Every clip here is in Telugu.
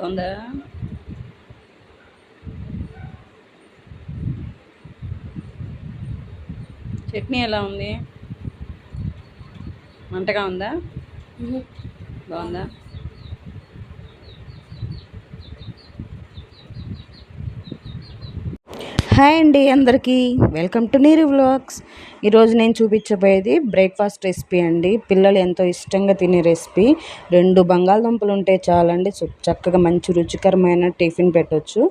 బాగుందా చట్నీ ఎలా ఉంది? మంటగా ఉందా? బాగుందా? హాయ్ అండి అందరికీ. Welcome to Neeru vlogs. ఈరోజు నేను చూపించబోయేది బ్రేక్ఫాస్ట్ రెసిపీ అండి. పిల్లలు ఎంతో ఇష్టంగా తినే రెసిపీ. రెండు బంగాళదుంపలు ఉంటే చాలండి. చక్కగా మంచి రుచికరమైన టిఫిన్ పెట్టొచ్చు.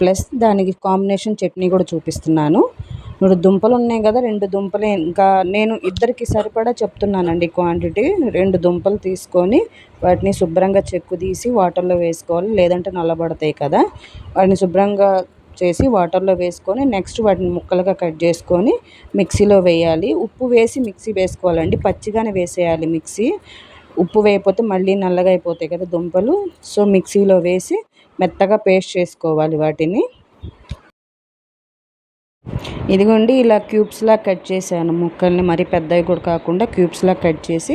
ప్లస్ దానికి కాంబినేషన్ చట్నీ కూడా చూపిస్తున్నాను. ఇప్పుడు దుంపలు ఉన్నాయి కదా రెండు దుంపలు. ఇంకా నేను ఇద్దరికి సరిపడా చెప్తున్నానండి క్వాంటిటీ. రెండు దుంపలు తీసుకొని వాటిని శుభ్రంగా చెక్కు తీసి వాటర్లో వేసుకోవాలి. లేదంటే నల్లబడతాయి కదా. వాటిని శుభ్రంగా చేసి వాటర్లో వేసుకొని నెక్స్ట్ వాటిని ముక్కలుగా కట్ చేసుకొని మిక్సీలో వేయాలి. ఉప్పు వేసి మిక్సీ వేసుకోవాలండి. పచ్చిగానే వేసేయాలి మిక్సీ. ఉప్పు వేయకపోతే మళ్ళీ నల్లగా అయిపోతాయి కదా దుంపలు. సో మిక్సీలో వేసి మెత్తగా పేస్ట్ చేసుకోవాలి వాటిని. ఇదిగోండి ఇలా క్యూబ్స్లా కట్ చేశాను ముక్కల్ని. మరీ పెద్దవి కూడా కాకుండా క్యూబ్స్లా కట్ చేసి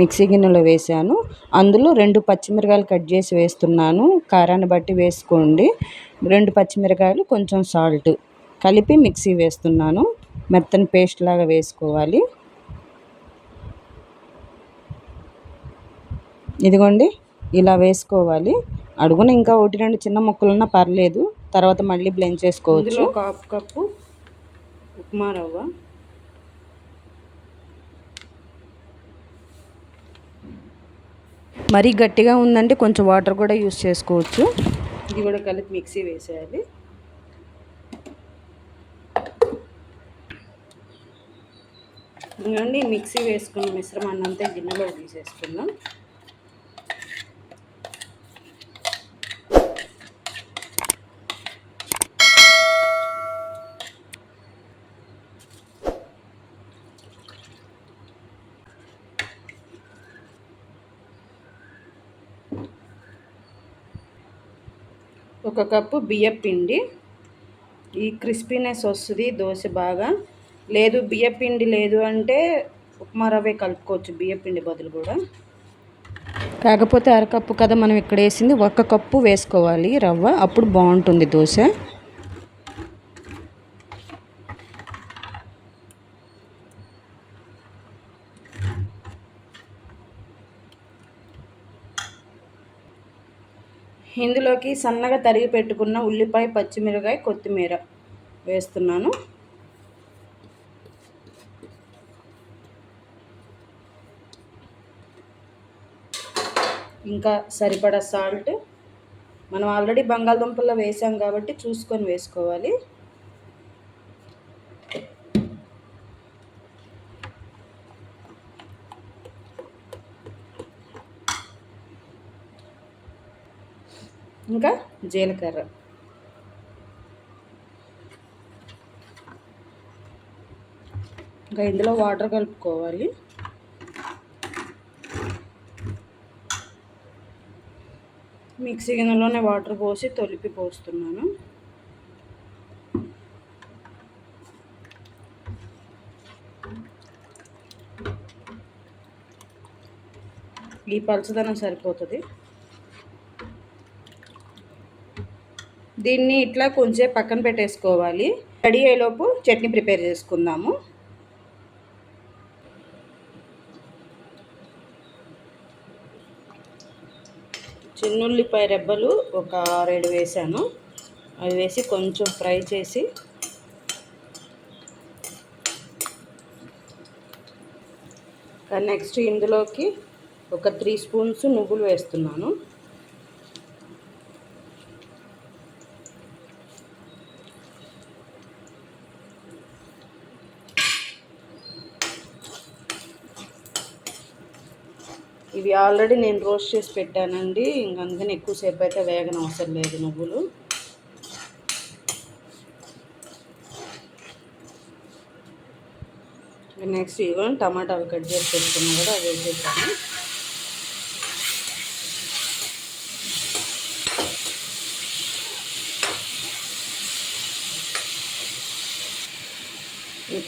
మిక్సీ గిన్నెలో వేసాను అందులో రెండు పచ్చిమిరకాయలు కట్ చేసి వేస్తున్నాను. కారాన్ని బట్టి వేసుకోండి. రెండు పచ్చిమిరకాయలు కొంచెం సాల్ట్ కలిపి మిక్సీ వేస్తున్నాను. మెత్తని పేస్ట్ లాగా వేసుకోవాలి. ఇదిగోండి ఇలా వేసుకోవాలి. అడుగున ఇంకా ఒకటి రెండు చిన్న ముక్కలున్నా పర్లేదు. తర్వాత మళ్ళీ బ్లెండ్ చేసుకోవచ్చు. ఒక హాఫ్ కప్పు ఉప్మా రవ్వ. మరీ గట్టిగా ఉందంటే కొంచెం వాటర్ కూడా యూస్ చేసుకోవచ్చు. ఇది కూడా కలిపి మిక్సీ వేసేయాలి. ఇదిగోండి మిక్సీ వేసుకున్న మిశ్రమాన్ని అంతా గిన్నెలో తీసేసుకుందాం. ఒక కప్పు బియ్యం పిండి. ఈ క్రిస్పీనెస్ వస్తుంది దోశ బాగా. లేదు బియ్యం పిండి లేదు అంటే ఉప్మా రవ్వే కలుపుకోవచ్చు బియ్యం పిండి బదులు కూడా. కాకపోతే అరకప్పు కదా మనం ఇక్కడ వేసింది. ఒక కప్పు వేసుకోవాలి రవ్వ. అప్పుడు బాగుంటుంది దోశ. ఇందులోకి సన్నగా తరిగి పెట్టుకున్న ఉల్లిపాయ పచ్చిమిరకాయ కొత్తిమీర వేస్తున్నాను. ఇంకా సరిపడా సాల్ట్. మనం ఆల్రెడీ బంగాళదుంపల్లో వేసాం కాబట్టి చూసుకొని వేసుకోవాలి. ఇంకా జీలకర్ర. ఇంకా ఇందులో వాటర్ కలుపుకోవాలి. మిక్సీ గిన్నెలోనే వాటర్ పోసి తొలిపి పోస్తున్నాను. ఈ పలచదనం సరిపోతుంది. దీన్ని ఇట్లా కొంచెం పక్కన పెట్టేసుకోవాలి. రెడీ అయ్యేలోపు చట్నీ ప్రిపేర్ చేసుకుందాము. చిన్నుల్లిపాయ రెబ్బలు ఒక ఆరేడు వేసాను. అవి వేసి కొంచెం ఫ్రై చేసి నెక్స్ట్ ఇందులోకి ఒక త్రీ స్పూన్స్ నువ్వులు వేస్తున్నాను. ఇవి ఆల్రెడీ నేను రోస్ట్ చేసి పెట్టానండి. ఇంకందుకని ఎక్కువసేపు అయితే వేగన అవసరం లేదు నువ్వులు. నెక్స్ట్ ఈవెన్ టమాటాలు కట్ చేసి పెట్టుకున్నా కూడా అవి వేసేసాను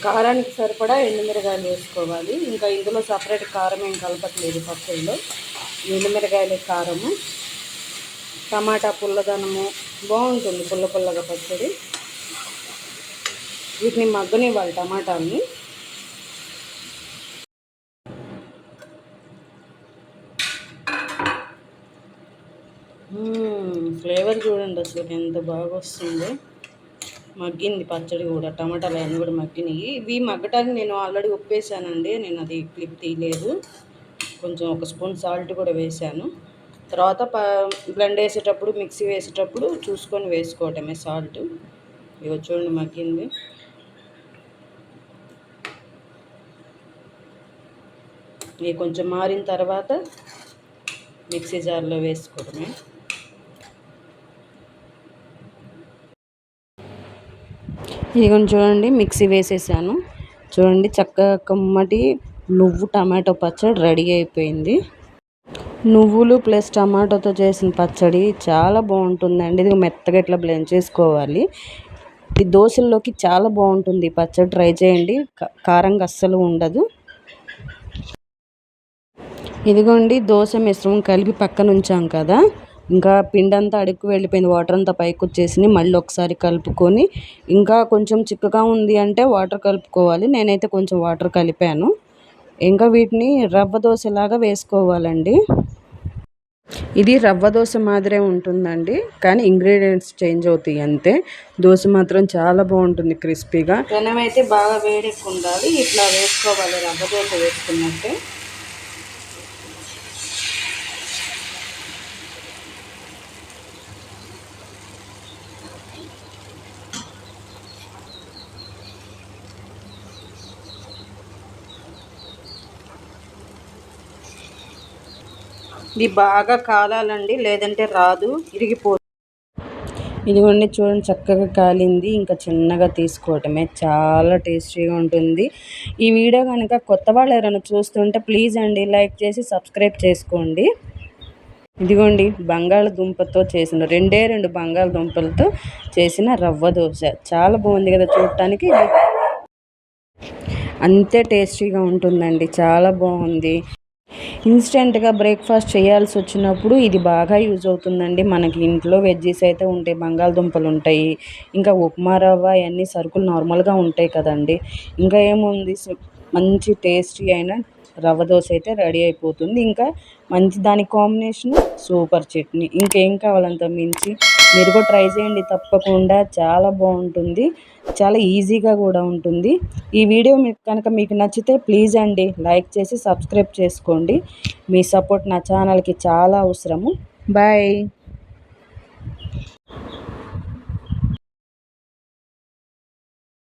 కారానికి సరిపడా ఎండుమిరకాయలు వేసుకోవాలి. ఇంకా ఇందులో సపరేట్ కారం ఏం కలపట్లేదు పప్పుల్లో. ఎండుమిరకాయల కారము. టమాటా పుల్లదనము. బాగుంటుంది పుల్ల పుల్లగా పచ్చడి. వీటిని మగ్గనివ్వాలి టమాటాని ఫ్లేవర్ చూడండి అసలు ఎంత బాగా వస్తుంది మగ్గింది పచ్చడి కూడా టమాటాలు అన్నీ కూడా మగ్గినాయి. ఇవి మగ్గటానికి నేను ఆల్రెడీ ఉప్పేసానండి నేను అది క్లిప్ తీయలేదు. కొంచెం ఒక స్పూన్ సాల్ట్ కూడా వేసాను. తర్వాత ప బ్లెండ్ వేసేటప్పుడు మిక్సీ వేసేటప్పుడు చూసుకొని వేసుకోవటమే సాల్ట్. ఇవి చూడండి మగ్గింది. ఇవి కొంచెం మారిన తర్వాత మిక్సీ జార్లో వేసుకోవడమే ఇదిగోండి చూడండి మిక్సీ వేసేసాను. చూడండి చక్కగా కమ్మటి నువ్వు టమాటో పచ్చడి రెడీ అయిపోయింది. నువ్వులు ప్లస్ టమాటోతో చేసిన పచ్చడి చాలా బాగుంటుందండి. ఇది మెత్తగా ఇట్లా బ్లెండ్ చేసుకోవాలి. ఈ దోశల్లోకి చాలా బాగుంటుంది పచ్చడి. ట్రై చేయండి కారంగా అస్సలు ఉండదు. ఇదిగోండి దోశ మిశ్రమం కలిపి పక్కన ఉంచాం కదా. ఇంకా పిండి అంతా అడుక్కు వెళ్ళిపోయింది. వాటర్ అంతా పైకి వచ్చేసింది మళ్ళీ ఒకసారి కలుపుకొని ఇంకా కొంచెం చిక్కగా ఉంది అంటే వాటర్ కలుపుకోవాలి. నేనైతే కొంచెం వాటర్ కలిపాను. ఇంకా వీటిని రవ్వ దోశలాగా వేసుకోవాలండి. ఇది రవ్వ దోశ మాదిరే ఉంటుందండి. కానీ ఇంగ్రీడియంట్స్ చేంజ్ అవుతాయి అంతే. దోశ మాత్రం చాలా బాగుంటుంది క్రిస్పీగా. పెనం అయితే బాగా వేడెక్కుండాలి. ఇట్లా వేసుకోవాలి. రవ్వ దోశ వేసుకున్నట్టే. ఇది బాగా కాలాలండి లేదంటే రాదు ఇరిగిపోతుంది ఇదిగోండి చూడండి చక్కగా కాలింది. ఇంకా చిన్నగా తీసుకోవటమే. చాలా టేస్టీగా ఉంటుంది. ఈ వీడియో కనుక కొత్త వాళ్ళు ఎవరైనా చూస్తుంటే ప్లీజ్ అండి లైక్ చేసి సబ్స్క్రైబ్ చేసుకోండి. ఇదిగోండి బంగాళదుంపతో చేసిన రెండే రెండు బంగాళదుంపలతో చేసిన రవ్వ దోశ. చాలా బాగుంది కదా చూడటానికి. అంతే టేస్టీగా ఉంటుందండి. చాలా బాగుంది. ఇన్స్టెంట్గా బ్రేక్ఫాస్ట్ చేయాల్సి వచ్చినప్పుడు ఇది బాగా యూజ్ అవుతుందండి. మనకి ఇంట్లో వెజ్జీస్ అయితే ఉంటాయి బంగాళదుంపలు ఉంటాయి ఇంకా ఉప్మా రవ్వ అవన్నీ సరుకులు నార్మల్గా ఉంటాయి కదండి. ఇంకా ఏముంది? మంచి టేస్టీ అయిన రవ్వ దోశ అయితే రెడీ అయిపోతుంది. ఇంకా మంచి దాని కాంబినేషన్ సూపర్ చట్నీ. ఇంకేం కావాలంత మించి? మీరు కూడా ట్రై చేయండి తప్పకుండా. చాలా బాగుంటుంది. చాలా ఈజీగా కూడా ఉంటుంది. ఈ వీడియో మీకు కనుక మీకు నచ్చితే ప్లీజ్ అండి లైక్ చేసి సబ్స్క్రైబ్ చేసుకోండి. మీ సపోర్ట్ నా ఛానల్కి చాలా అవసరము. బాయ్.